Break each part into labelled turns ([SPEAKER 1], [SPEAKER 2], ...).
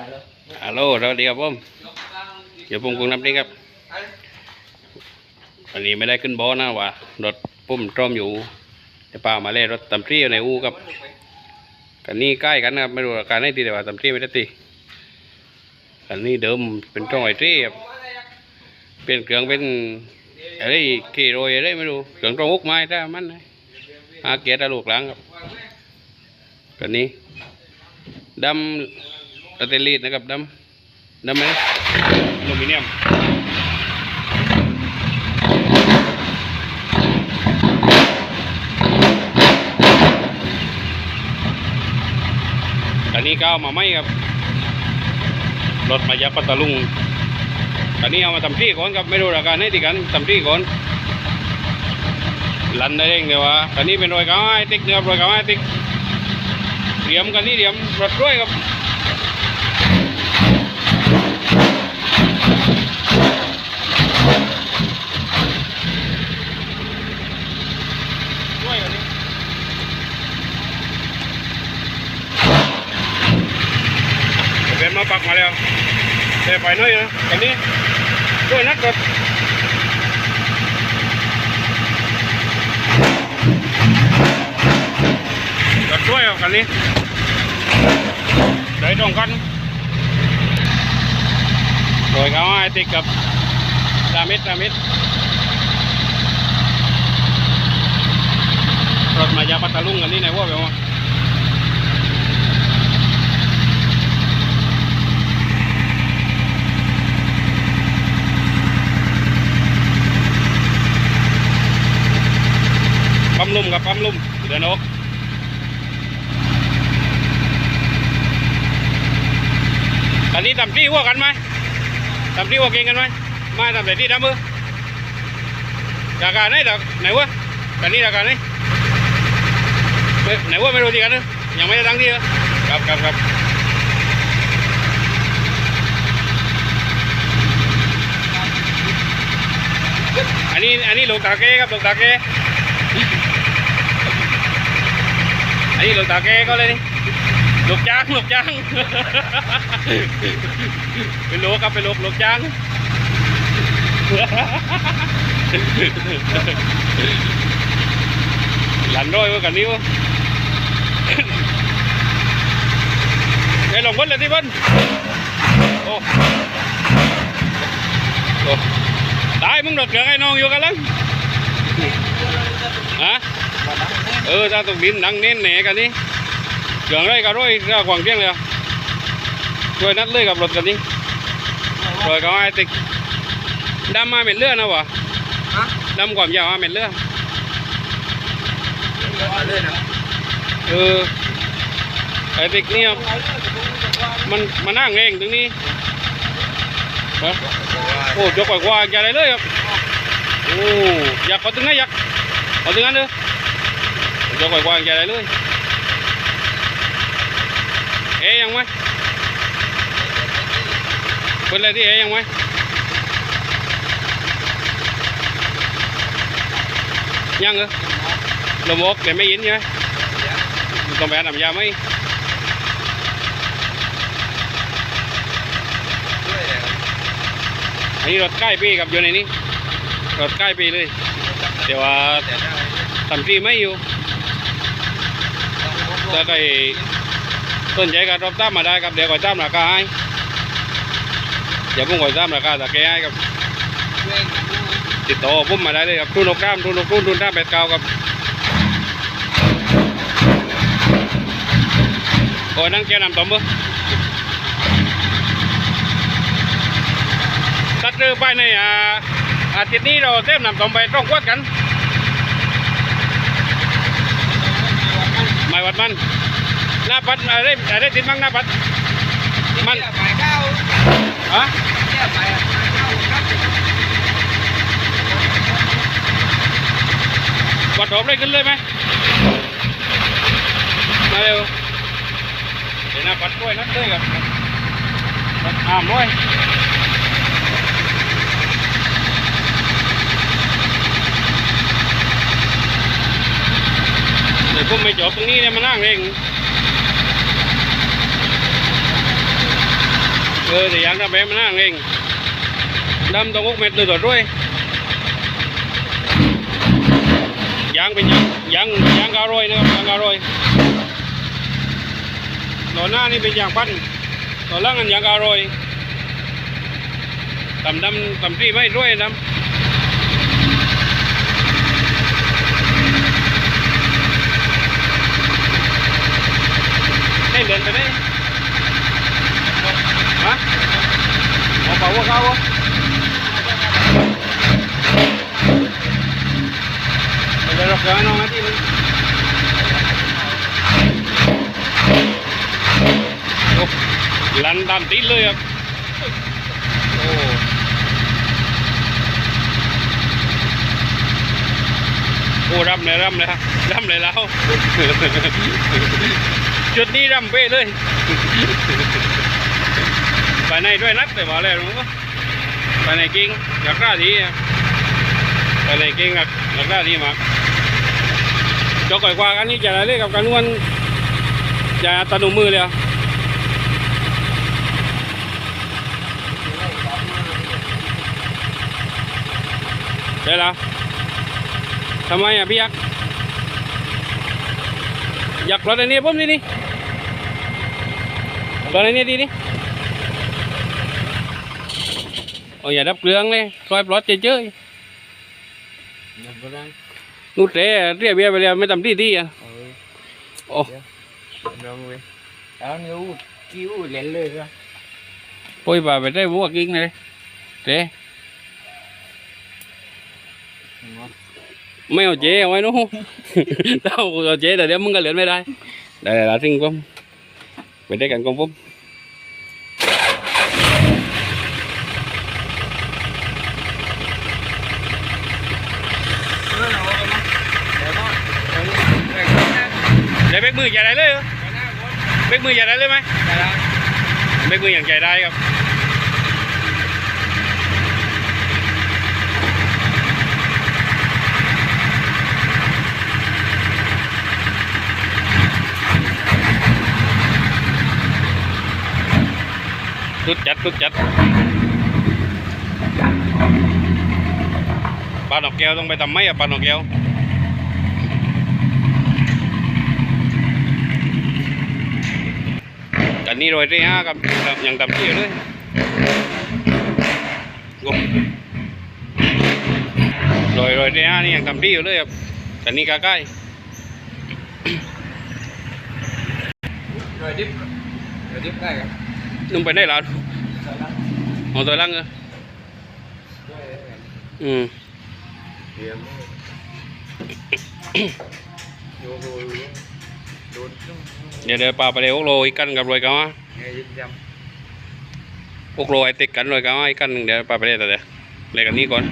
[SPEAKER 1] ฮัลโหลสวัสดีครับผมเดี๋ยวผมกรุงน้ำนี้ครับวันนี้ไม่ได้ขึ้นบอนะว่ารถปุ่มตรอมอยู่แต่ป่ามาเล่รถตำรี่ในอูครับกันนี้ใกล้กันนะครับไม่รู้อาการไหนตีแต่ว่าตำรีไม่ได้ตีกันนี้เดิมเป็นตรองไอทรีครับเปลี่ยนเครื่องเป็นอะไรขี่โรยอะไรไม่รู้เครื่องตรงอุกไม้ถ้มันนะอาเกียร์ตะลูกหลังครับกันนี้ดำ สเตนลีสนะครับดำดำไหมอลูมิเนียมอันนี้ก็เอามาไม่ครับรถมาจาปัตตลุงอันนี้เอามาทำที่ก่อนครับไม่รู้ราคาไหนที่กันทำที่ก่อนลันได้เองเดี๋ยวว่าอันนี้เป็นรอยก้าวไอติ๊กนะครับรอยก้าวไอติ๊กเดียมกันนี่เดียมรถด้วยครับ ด้วยอันนี้ เป็น มาปักมาแล้วแต่ไปน้อยนะตอนนี้ด้วยนักรถรถด้วยกันนี้ได้ตรงกันโดยเขาให้ติดกับดามิดดามิดรถมายาปัตตาลุงกันนี่ไหนว่าแบบว่า มลุ่มกับปั๊มลุ่มเดือนอกตอนนี้ทำที่หัวกันไหมทำที่หัวเก่งกันไหมไม่ทำแต่ที่ดำมือราคาไหนราไหนวะตอนนี้ราคาไหนไหนวะไม่รู้ที่กันเนะยังไม่ได้ตั้งที่เหรอครับครับครับอันนี้อันนี้ลูกตาเก้ครับลูกตาเก้ อันนี้ลูกตาแกก็เลยนี่หลูกจ้างลูกจ้างเป็นลูกครับเป็นลูกลูกจ้างหลันร้อยกันนิ้วไอ้หลงบนเลยที่บนโอ้โอ้ตายมึงรถเกิดไอ้น้องอยู่กันลังฮะ เออถ้าต้องบินดังเน้นแหนกันนี่เกืองไรก็ร้อยก็กวางเที่ยงเลยอะช่วยนัดเลยกับรถกันนี่ช่วยเขาให้ติดดำมาเป็นเลือดนะวะ
[SPEAKER 2] ฮะ
[SPEAKER 1] ดำความยาวมาเป็นเลือด
[SPEAKER 2] เลยนะ
[SPEAKER 1] เออไอ้ติกเนี่ยมันมานั่งเองตรงนี้ฮะโอ้จกกว่ากว่าอย่าอะไรเลยครับโอ้อยากเอาถึงไหนอยากเอาถึงนั้นเลย จกกว่ากว่าอย่าอะไรเลย เอ๊ยังไหมเป็นอะไรที่เอ๊ยังไหมยังเหรอลมอกแต่ไม่ยินใช่ไหมต้องไปหาน้ำยาไหมอันนี้รถใกล้ปีกับอยู่ในนี้รถใกล้ปีเลย แต่ว่าทำที่ไม่อยู่ ถ้าใครสนใจก็รบตามมาได้ครับเดี๋ยวก่อยตามราคาให้อย่าพุ่งก่อยตามราคาแต่แกให้ครับติดต่อผมมาได้เลยครับทุนนกกล้ามทุนนกรุ่นทุนท่าแปดเก้าครับโอ้ยนั่งแกนำตอมเบอร์ตัดเรือไปในอ่าอาทิตย์นี้เราเต็มนำตอมไปต้องควัดกัน ไม่วัดมัน หน้าปัดอะไรอะไรติดมั่งหน้าปัด มัน
[SPEAKER 2] ไปเก้า
[SPEAKER 1] ฮะ
[SPEAKER 2] เนี่ยไปเก้าครับ
[SPEAKER 1] วัดดอกได้ขึ้นเลยไหมมาเร็วเดี๋ยวหน้าปัดด้วยนัดเลยครับปัดอามด้วย ดี๋ยวผมไม่จบตรงนี้เนี่ยมานั่งเองเออแต่ยางทำแบบมันนั่งเองดำต้องอกเม็ดตัวด้วยยางเป็นยางยางยางกาโรอยนะครับยางกาโรอยต่อหน้านี่เป็นยางพันต่อล่างอันยางกาโรอยต่ำดำต่ำที่ไม่ด้วยดำ ให้เดินไปได้ฮะเอาเป่าว่าเขาวะไปเล จุดนี้รำเป้เลยไปในด้วยนัดแต่ว่าแล้วรู้ปะไปในกิ้งอยากกล้ดีไปในกิ้งอยากอยากกล้ดีมากจอกก่อยกว่ากันนี่จะอะไรกับกันนวลจะตะนุมือเลยได้แล้วทำไมอะพี่ยักษ์ อยากรถอันนี้ผมนี่นี่รถอันนี้ดีนี่โอ้ยอย่าดับเครื่องเลยคอยปลอดเฉย
[SPEAKER 2] Nhập vào đây.
[SPEAKER 1] ๆนู่นเตะเรียกเบียร์ไปแล้วไม่ทำที่ที่อะ
[SPEAKER 2] Ừ.
[SPEAKER 1] โอ้
[SPEAKER 2] Rồi người. Đó nếu cứu lên lên ra.
[SPEAKER 1] ปอยบ่าไปได้วัวกิ้ ไม่เอาเจ๊เอาไว้นู้นถ้าเอาเจ๊แต่เดี๋ยวมึงก็เหลือไม่ได้ได้ละสิ่งผมไปได้กันของผม
[SPEAKER 2] Nó nào rồi mà. Để đó. Để đó. Để đó nha.
[SPEAKER 1] เดี๋ยวเบกมืออย่าได้เลยเหรอ
[SPEAKER 2] Để đó, con.
[SPEAKER 1] เบกมืออย่าได้เลยไหม
[SPEAKER 2] Để đó.
[SPEAKER 1] เบกมืออย่างใจได้ครับ สุดจัดสุดจัดปลาหนอกแก้วต้องไปทำไหมอะปลาหนอกแก้วกันนี้โรยที่ห้ากับยังตำที่อยู่เลยกบโรยโรยที่ห้านี่ยังตำที่อยู่เลยครับกันนี้ใกล้
[SPEAKER 2] Rồi dip. Rồi dip đây kìa.
[SPEAKER 1] ๆนุ่มไปได้แล้ว
[SPEAKER 2] Rồi đó.
[SPEAKER 1] เอาตัวล่างเอออืม
[SPEAKER 2] Điểm. Vô vô vô. Đốn chung.
[SPEAKER 1] เดี๋ยวเดี๋ยวปลาไปเลยโอกโรอีกกันกับรวยกันวะโอกโรไอติดกันรวยกันวะอีกกันหนึ่งเดี๋ยวปลาไปเลยแต่เดี๋ยวเลยกันนี้ก่อน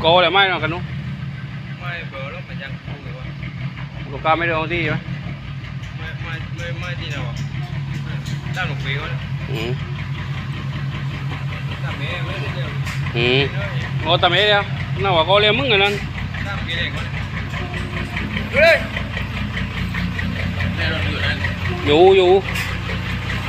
[SPEAKER 1] โกเลยไม่เนาะกันนุ๊ก
[SPEAKER 2] Mai bờ lắm mà chăng. Không được rồi.
[SPEAKER 1] ลูกค้าไม่ได้เอาที่ใช่ไหม
[SPEAKER 2] Mai mai mai mai đi nào à? Đang lục vị thôi.
[SPEAKER 1] อืม
[SPEAKER 2] Tao mẹ mới đi đâu.
[SPEAKER 1] อืมโอ้แต่ไม่เดียวน่าว่าโกเลยมึงกันนั่น
[SPEAKER 2] Tao kia đây con. Đưa đây. Đây là lửa đây.
[SPEAKER 1] อยู่อยู่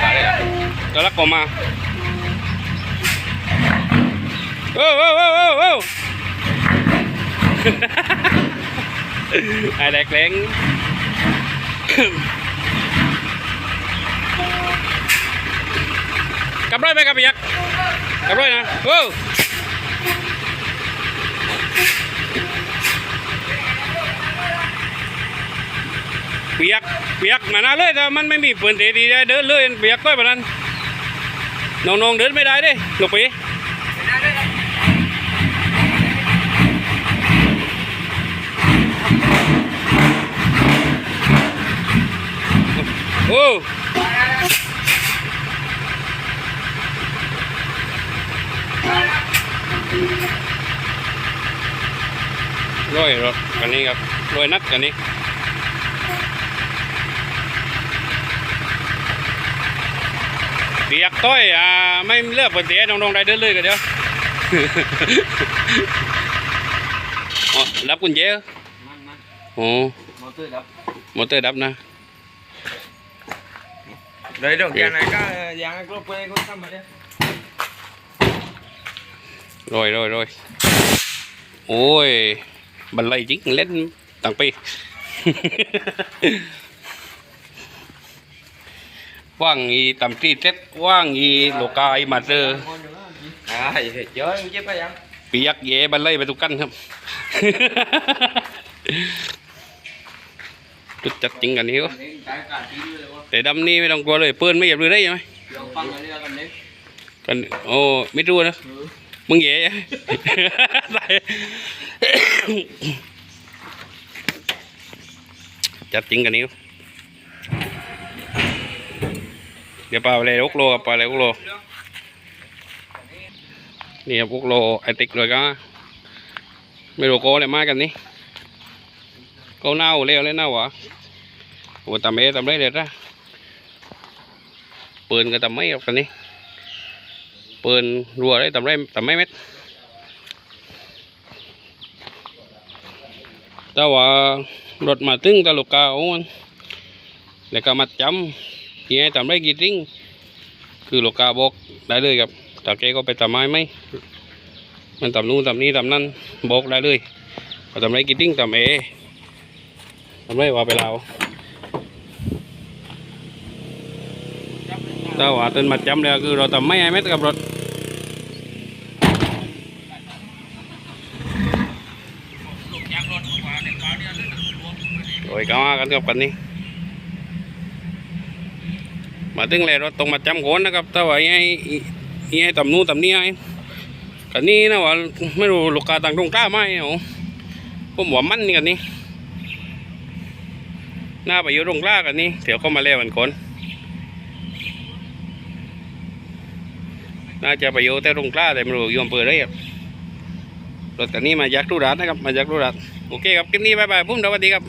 [SPEAKER 2] Tại đây à?
[SPEAKER 1] ก็รักผมมาโอ้โอ้โอ้โอ้โอ้ ไอ้เด็กเล้งกลับร้อยไหมกลับไปยักษ์กลับร้อยนะโอ้เปียกเปียกมาหน้าเลยแต่มันไม่มีปืนเตะดีได้เดินเลยเปียกก้อยแบบนั้นน้องๆเดินไม่ได้เด้หลบไป vô rồi cái này gặp. Lôi nát cái này việc tôi à mấy lớp vấn đề nông nông đây đưa lưới cái đó đắp quần dế ồ. Một tươi đắp nè. เลือกเปิดเสียน้องๆได้เดินเลยกันเดี๋ยวอ๋อรับกุญแจเหรอ
[SPEAKER 2] มันมัน
[SPEAKER 1] โอ้
[SPEAKER 2] มอเตอร์ดับ
[SPEAKER 1] มอเตอร์ดับนะ
[SPEAKER 2] เลยดอกยางไหนก็ยางกลบไปก็ทำมาเนี่ย
[SPEAKER 1] โรยโรยโรยโอ้ยบันไลจริงเล่นต่างปีว่างอีตำตีเต็ดว่างอีโลกายมาเจอ
[SPEAKER 2] อ่าเห็ดเยอะเจ็บไปยัง
[SPEAKER 1] ปียักเย่บันไลไปทุกกันครับจุดจัดจริงกันนี้วะ
[SPEAKER 2] ใจกาดที่เลยวะ
[SPEAKER 1] แต่ดำนี่ไม่ต้องกลัวเลยปืนไม่เหยียบเลยได้ไหม
[SPEAKER 2] เดี๋ยวฟังกันนี่แล้วกันเนี่ย
[SPEAKER 1] กันโอ้ไม่รู้นะมึงเย่ใส่จัดจริงกันนี้วะเดี๋ยวปลาอะไรลูกโลกับปลาอะไรลูกโลนี่ครับลูกโลไอติกเลยก็ไม่รู้โกอะไรมากันนี่ก็เน่าเร็วเลยเน่าวะโอ้ตำเอตำไรเด็ดนะ ปืนก็ตำไม่ครับกันนี่ปืนรัวได้ตำไรตำไม่เม็ดแต่ว่ารถมาตึงตลกกาโอ้มันแล้วก็มาจำเฮียตำไรกี่ติ้งคือลูกกาบอกได้เลยครับแต่แกก็ไปตำไม้ไหมมันตำนู่นตำนี้ตำนั่นบอกได้เลยว่าตำไรกี่ติ้งตำเอตำไรว่าไปเรา ถ้าว่าเต้นมาจำแล้วคือเราตำไม่ให้เม็ดกับรถโอ้ยก็มากันกับกันนี่มาถึงเลยรถตรงมาจำโคนนะครับแต่ว่าไอ้ไอ้ตำนู้ตำนี้ไอ้กันนี่นะว่าไม่รู้ลูกกาต่างตรงกล้าไหมโอ้ผมว่ามันนี่กันนี่หน้าไปอยู่ตรงกล้ากันนี่เดี๋ยวเขามาเล่วันคน น่าจะไปอยู่แต่ตรงกล้าแต่ไม่รู้ยอมเปิดได้ครับรถคันนี้มาจากตุรัตนะครับ มาจากตุรัตโอเคครับคลิปนี้บายบายพุ่มสวัสดีครับ